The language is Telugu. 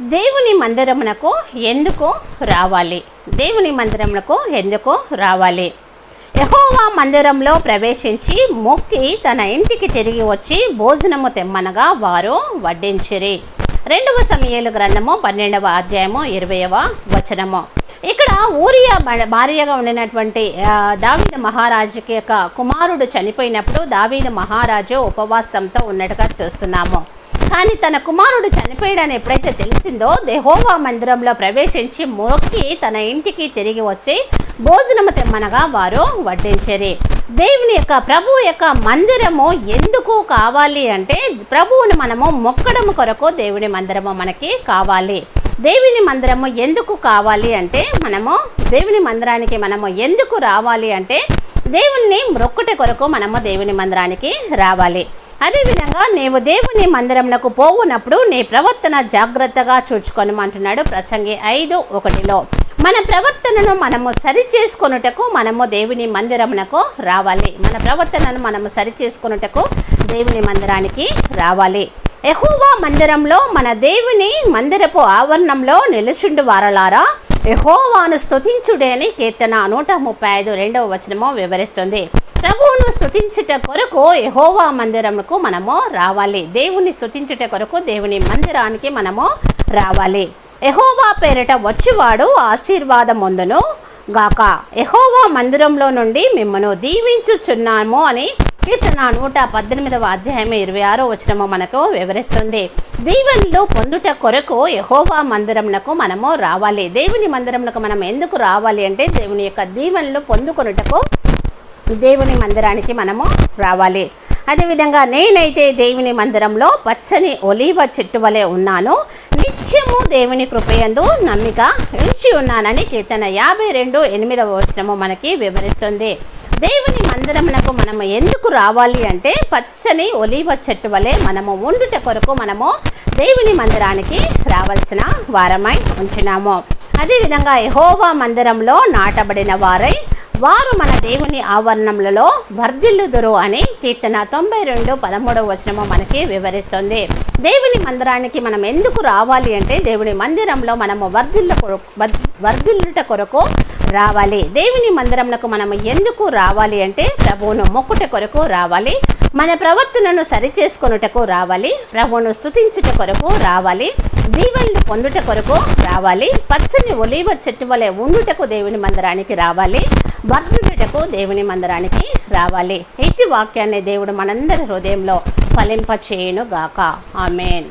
దేవుని మందిరమునకు ఎందుకు రావాలి? దేవుని మందిరమునకు ఎందుకు రావాలి? యహోవా మందిరంలో ప్రవేశించి మొక్కి తన ఇంటికి తిరిగి వచ్చి భోజనము తెమ్మనగా వారు వడ్డించిరి. రెండవ సమయాలు గ్రంథము పన్నెండవ అధ్యాయము ఇరవయవ వచనము. ఇక్కడ ఊరియా భార్యగా ఉండినటువంటి ఆ, మహారాజుకి యొక్క కుమారుడు చనిపోయినప్పుడు దావిద మహారాజు ఉపవాసంతో ఉన్నట్టుగా చూస్తున్నాము. కానీ తన కుమారుడు చనిపోయాడని ఎప్పుడైతే తెలిసిందో దేహోవా మందిరంలో ప్రవేశించి మొక్కి తన ఇంటికి తిరిగి వచ్చి భోజనము తెమ్మనగా వారు వడ్డించరి. దేవుని యొక్క ప్రభు యొక్క మందిరము ఎందుకు కావాలి అంటే ప్రభువుని మనము మొక్కడము కొరకు దేవుని మందిరము మనకి కావాలి. దేవుని మందిరము ఎందుకు కావాలి అంటే మనము దేవుని మందిరానికి మనము ఎందుకు రావాలి అంటే దేవుణ్ణి మొక్కటి కొరకు మనము దేవుని మందిరానికి రావాలి. అదేవిధంగా నీవు దేవుని మందిరమునకు పోవునప్పుడు నీ ప్రవర్తన జాగ్రత్తగా చూచుకొనమంటున్నాడు ప్రసంగి ఐదు ఒకటిలో. మన ప్రవర్తనను మనము సరి చేసుకొనుటకు మనము దేవుని మందిరమునకు రావాలి. మన ప్రవర్తనను మనము సరి చేసుకొనుటకు దేవుని మందిరానికి రావాలి. ఎహోవా మందిరంలో మన దేవుని మందిరపు ఆవరణంలో నిలుచుండు వారలారా ఎహోవాను స్తుతించుడేని కీర్తన నూట ముప్పై ఐదు రెండవ వచనము వివరిస్తుంది. ప్రభువును స్తుతించుట కొరకు ఎహోవా మందిరముకు మనము రావాలి. దేవుని స్తుతించుట కొరకు దేవుని మందిరానికి మనము రావాలి. ఎహోవా పేరిట వచ్చివాడు ఆశీర్వాదమొందును గాక. ఎహోవా మందిరంలో నుండి మిమ్మను దీవించుచున్నాము అని కీర్తన నూట పద్దెనిమిదవ అధ్యాయం ఇరవై ఆరో వచనము మనకు వివరిస్తుంది. దీవెనలు పొందుట కొరకు యహోవా మందిరమునకు మనము రావాలి. దేవుని మందిరమునకు మనం ఎందుకు రావాలి అంటే దేవుని యొక్క దీవెనలు పొందుకొనుటకు దేవుని మందిరానికి మనము రావాలి. అదేవిధంగా నేనైతే దేవుని మందిరంలో పచ్చని ఒలీవ చెట్టు వలె ఉన్నాను. నిత్యము దేవుని కృపయందు నమ్మిక ఉంచి ఉన్నానని కీర్తన యాభై రెండు ఎనిమిదవ వచనము మనకి వివరిస్తుంది. దేవుని మందిరమునకు మనము ఎందుకు రావాలి అంటే పచ్చని ఒలీవ చెట్టు వలె మనము ఉండుట కొరకు మనము దేవుని మందిరానికి రావాల్సిన వారమై ఉంచినాము అదేవిధంగా యహోవా మందిరంలో నాటబడిన వారై వారు మన దేవుని ఆవరణములలో వర్ధిల్లుదురు అని కీర్తన తొంభై రెండు పదమూడవ వచనము మనకి వివరిస్తుంది. దేవుని మందిరానికి మనం ఎందుకు రావాలి అంటే దేవుని మందిరంలో మనము వర్ధిల్ల కొరకు వర్ధిల్లుట కొరకు రావాలి. దేవుని మందిరమునకు మనం ఎందుకు రావాలి అంటే ప్రభువును మొక్కుట కొరకు రావాలి. మన ప్రవర్తనను సరిచేసుకొనుటకు రావాలి. ప్రభువును స్తుతించుట కొరకు రావాలి. దీవెనలు పొందుట కొరకు రావాలి. పచ్చని ఒలీవ చెట్టు వలె ఉండుటకు దేవుని మందిరానికి రావాలి. వర్ధిల్లుటకు దేవుని మందిరానికి రావాలి. ఇట్టి వాక్యాన్ని దేవుడు మనందరి హృదయంలో ఫలింప చేయను గాక ఆమెన్.